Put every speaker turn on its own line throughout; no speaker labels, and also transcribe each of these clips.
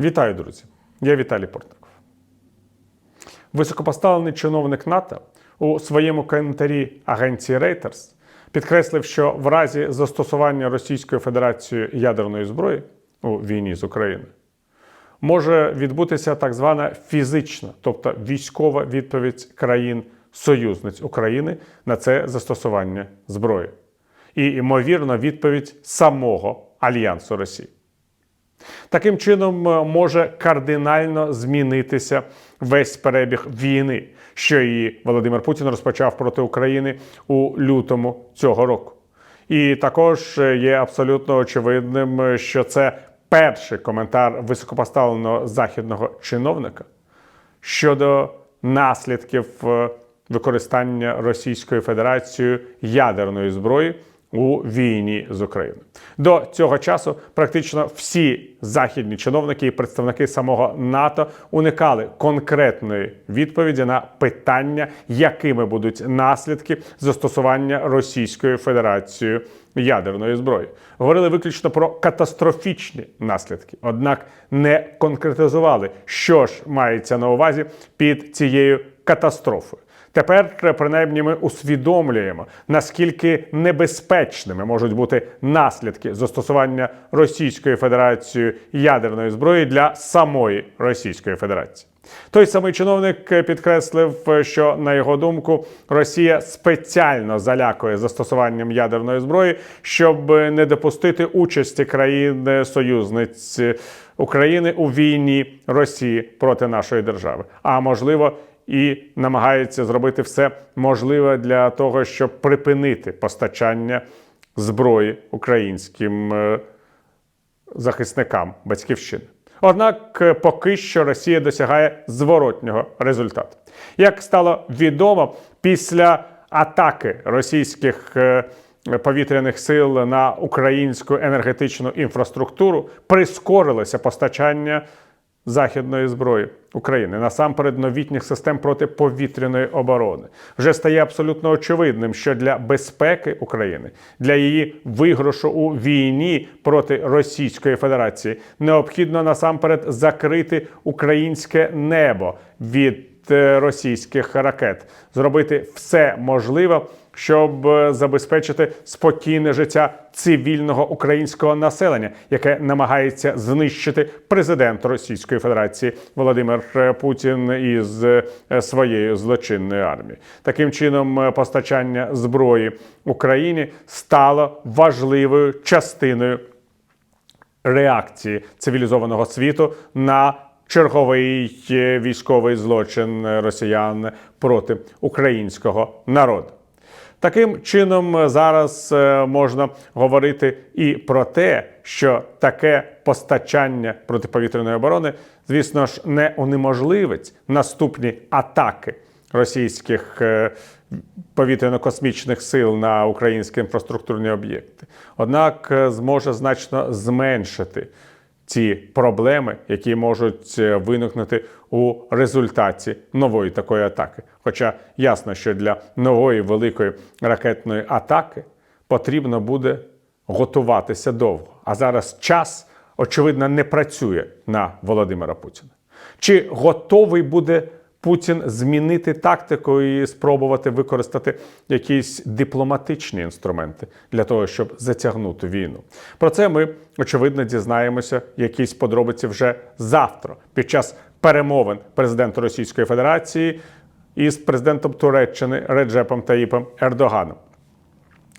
Вітаю, друзі! Я Віталій Портников. Високопоставлений чиновник НАТО у своєму коментарі агенції Reuters підкреслив, що в разі застосування Російською Федерацією ядерної зброї у війні з Україною може відбутися так звана фізична, тобто військова відповідь країн союзниць України на це застосування зброї, і ймовірно відповідь самого Альянсу Росії. Таким чином е, може кардинально змінитися весь перебіг війни, що і Володимир Путін розпочав проти України у лютому цього року. І також е, є абсолютно очевидним, е, що це перший коментар високопоставленого західного чиновника щодо наслідків використання Російською Федерацією ядерної зброї у війні з Україною. До цього часу практично всі західні чиновники і представники самого НАТО уникали конкретної відповіді на питання, якими будуть наслідки застосування Російською Федерацією ядерної зброї. Говорили виключно про катастрофічні наслідки, однак не конкретизували, що ж мається на увазі під цією катастрофою. Тепер, принаймні, ми усвідомлюємо, наскільки небезпечними можуть бути наслідки застосування Російською Федерацією ядерної зброї для самої Російської Федерації. Той самий чиновник підкреслив, що на його думку Росія спеціально залякує застосуванням ядерної зброї, щоб не допустити участі країн союзниць України у війні Росії проти нашої держави. А можливо, і намагається зробити все можливе для того, щоб припинити постачання зброї українським е, захисникам батьківщини. Однак е, поки що Росія досягає зворотнього результату. Як стало відомо, після атаки російських е, повітряних сил на українську енергетичну інфраструктуру прискорилося постачання західної зброї України, насамперед новітніх систем протиповітряної оборони, вже стає абсолютно очевидним, що для безпеки України, для її виграшу у війні проти Російської Федерації необхідно насамперед закрити українське небо від е, російських ракет, зробити все можливе, щоб е, забезпечити спокійне життя цивільного українського населення, яке намагається знищити президент Російської Федерації Володимир е, Путін із е, своєю злочинною армією. Таким чином, постачання зброї Україні стало важливою частиною реакції цивілізованого світу на черговий військовий злочин росіян проти українського народу. Таким чином, е, зараз е, можна говорити і про те, що таке постачання протиповітряної оборони, звісно ж, не унеможливить наступні атаки російських е, повітряно-космічних сил на українські інфраструктурні об'єкти. Однак зможе значно зменшити ці проблеми, які можуть е, виникнути у результаті нової такої атаки. Хоча ясно, що для нової великої ракетної атаки потрібно буде готуватися довго. А зараз час, очевидно, не працює на Володимира Путіна. Чи готовий буде Путін змінити тактику і спробувати використати якісь дипломатичні інструменти для того, щоб затягнути війну? Про це ми очевидно дізнаємося якісь подробиці вже завтра під час перемовин президента Російської Федерації із президентом Туреччини Реджепом Таїпом Ердоганом,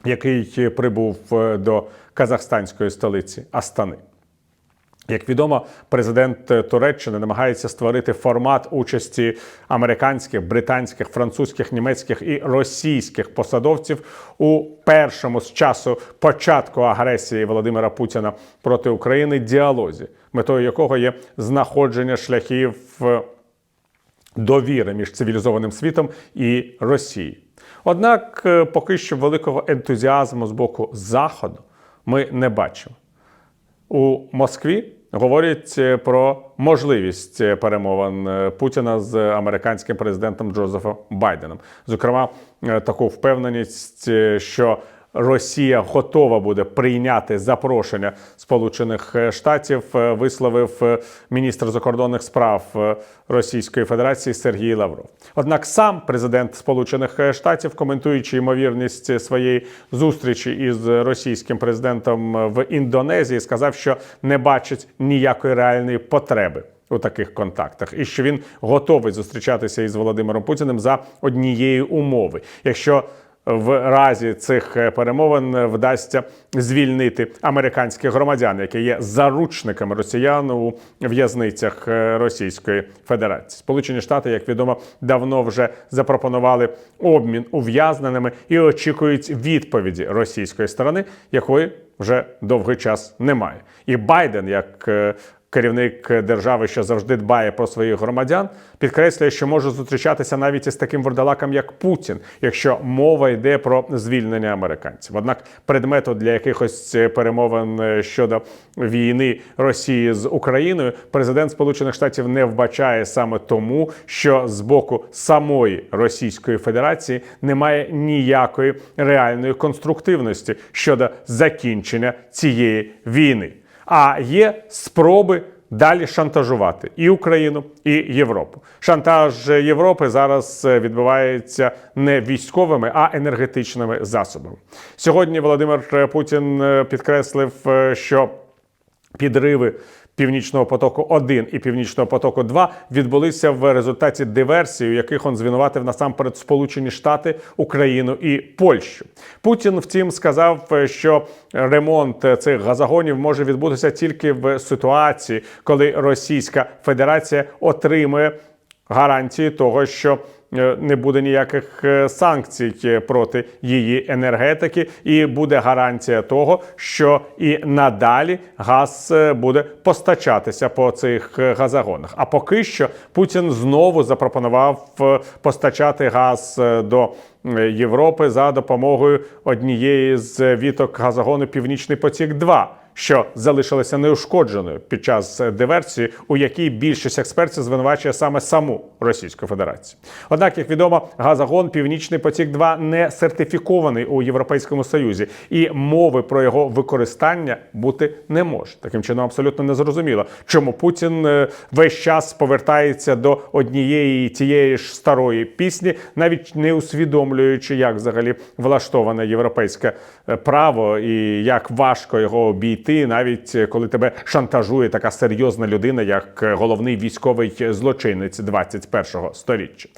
який прибув е, до казахстанської столиці Астани. Як відомо, президент Туреччини намагається створити формат участі американських, британських, французьких, німецьких і російських посадовців у першому з часу початку агресії Володимира Путіна проти України діалозі, метою якого є знаходження шляхів е, довіри між цивілізованим світом і Росією. Однак, е, поки що великого ентузіазму з боку Заходу ми не бачимо. У Москві говорять е, про можливість е, перемовин е, Путіна з американським президентом Джозефом Байденом. Зокрема, таку впевненість, що Росія готова буде прийняти запрошення Сполучених Штатів, е, висловив е, міністр закордонних справ е, Російської Федерації Сергій Лавров. Однак сам президент Сполучених Штатів, коментуючи ймовірність своєї зустрічі із російським президентом в Індонезії, сказав, що не бачить ніякої реальної потреби. У таких контактах, і що він готовий зустрічатися із Володимиром Путіним за однієї умови, якщо в разі цих е, перемовин вдасться звільнити американських громадян, які є заручниками росіян у в'язницях е, Російської Федерації. Сполучені Штати, як відомо, давно вже запропонували обмін ув'язненими і очікують відповіді російської сторони, якої вже довгий час немає. І Байден, як е, керівник держави, що завжди дбає про своїх громадян, підкреслює, що може зустрічатися навіть із таким вурдалаком, як Путін, якщо мова йде про звільнення американців. Однак предмету для якихось перемовин щодо війни Росії з Україною президент Сполучених Штатів не вбачає саме тому, що з боку самої Російської Федерації немає ніякої реальної конструктивності щодо закінчення цієї війни а є спроби далі шантажувати і Україну, і Європу. Шантаж Європи зараз відбувається не військовими, а енергетичними засобами. Сьогодні Володимир Путін підкреслив, що підриви. Північного потоку 1 і Північного потоку 2 відбулися в результаті диверсії, у яких він звинуватив насамперед Сполучені Штати, Україну і Польщу. Путін, втім, сказав, що ремонт цих газогонів може відбутися тільки в ситуації, коли Російська Федерація отримує гарантії того, що не буде ніяких е, санкцій проти її енергетики, і буде гарантія того, що і надалі газ е, буде постачатися по цих газогонах. А поки що Путін знову запропонував постачати газ до Європи за допомогою однієї з віток газогону Північний потік. 2 що залишилася неушкодженою під час диверсії, у якій більшість експертів звинувачує саме саму Російську Федерацію. Однак, як відомо, газогон Північний потік 2 не сертифікований у Європейському Союзі, і мови про його використання бути не може. Таким чином, абсолютно не зрозуміло, чому Путін е, весь час повертається до однієї тієї ж старої пісні, навіть не усвідомлюючи, як взагалі влаштоване європейське е, право і як важко його обійти йти, навіть е, коли тебе шантажує така серйозна людина, як е, головний військовий злочинець 21-го сторіччя.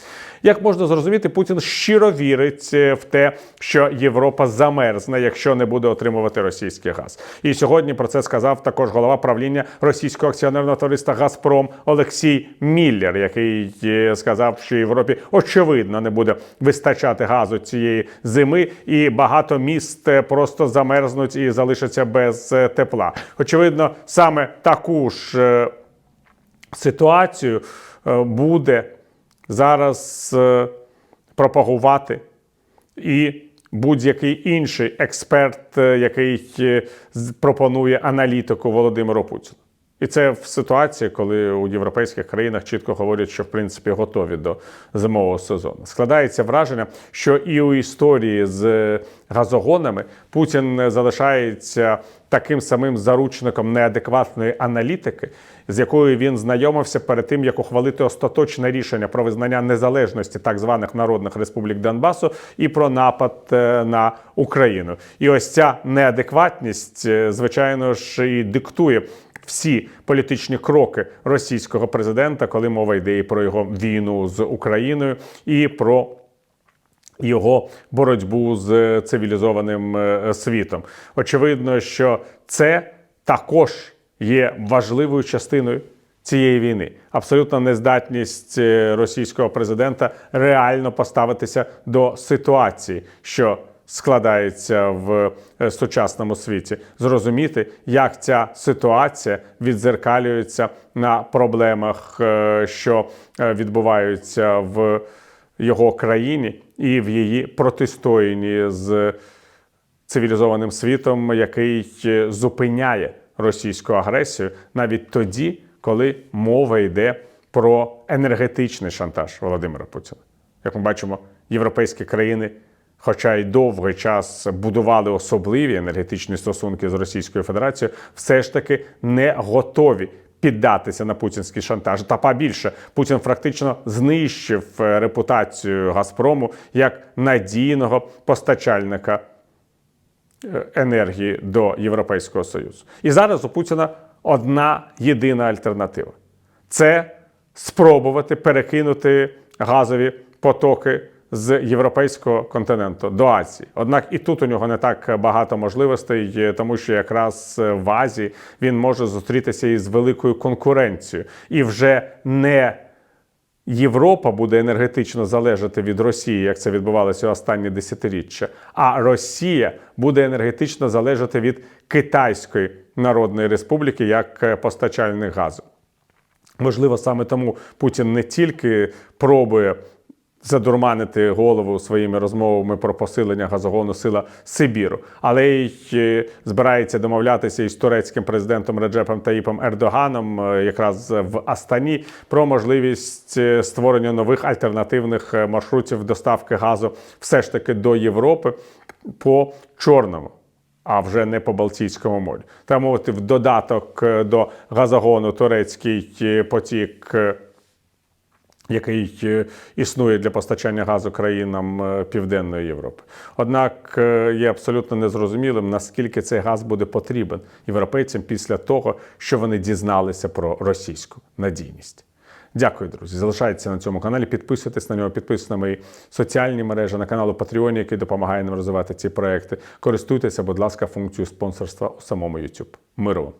Як можна зрозуміти, Путін щиро вірить е, в те, що Європа замерзне, якщо не буде отримувати російський газ. І сьогодні про це сказав також голова правління російського акціонерного товариства Газпром Олексій Міллер, який сказав, що Європі очевидно не буде вистачати газу цієї зими, і багато міст просто замерзнуть і залишаться без тепла. Очевидно, саме таку ж е, ситуацію е, буде зараз е, пропагувати і будь-який інший експерт, який пропонує аналітику Володимиру Путіну. І це в ситуації, коли у європейських країнах чітко говорять, що в принципі готові до зимового сезону. Складається враження, що і у історії з газогонами Путін залишається таким самим заручником неадекватної аналітики, з якою він знайомився перед тим, як ухвалити остаточне рішення про визнання незалежності так званих народних республік Донбасу і про напад е, на Україну. І ось ця неадекватність, е, звичайно ж, і диктує всі політичні кроки російського президента, коли мова йде і про його війну з Україною, і про його боротьбу з цивілізованим е, світом. Очевидно, що це також є важливою частиною. Цієї війни абсолютна нездатність е, російського президента реально поставитися до ситуації, що складається в е, сучасному світі, зрозуміти, як ця ситуація відзеркалюється на проблемах, е, що е, відбуваються в його країні і в її протистоянні з цивілізованим світом, який зупиняє російську агресію навіть тоді, коли мова йде про енергетичний шантаж Володимира Путіна. Як ми бачимо, європейські країни хоча й довгий час будували особливі енергетичні стосунки з Російською Федерацією, все ж таки не готові піддатися на путінський шантаж. Та па більше Путін фактично знищив е, репутацію Газпрому як надійного постачальника е, енергії до Європейського Союзу. І зараз у Путіна одна єдина альтернатива це спробувати перекинути газові потоки з європейського континенту до Азії. Однак і тут у нього не так багато можливостей, е, тому що якраз в Азії він може зустрітися із великою конкуренцією і вже не Європа буде енергетично залежати від Росії, як це відбувалося останні десятиріччя, а Росія буде енергетично залежати від Китайської Народної Республіки як е, постачальник газу. Можливо, саме тому Путін не тільки пробує задурманити голову своїми розмовами про посилення газогону сила Сибіру, але й е, збирається домовлятися із турецьким президентом Реджепом Таїпом Ердоганом, е, якраз в Астані, про можливість е, створення нових альтернативних маршрутів доставки газу все ж таки до Європи по Чорному. А вже не по Балтійському морю. Та мовити, в додаток до газогону турецький потік який е, існує для постачання газу країнам е, Південної Європи. Однак е, є абсолютно незрозумілим, наскільки цей газ буде потрібен європейцям після того, що вони дізналися про російську надійність. Дякую, друзі. Залишайтеся на цьому каналі. Підписуйтесь на нього, підписуйтесь на мої соціальні мережі, на канал у Patreon, який допомагає нам розвивати ці проекти. Користуйтеся, будь ласка, функцією спонсорства у самому YouTube. Миру!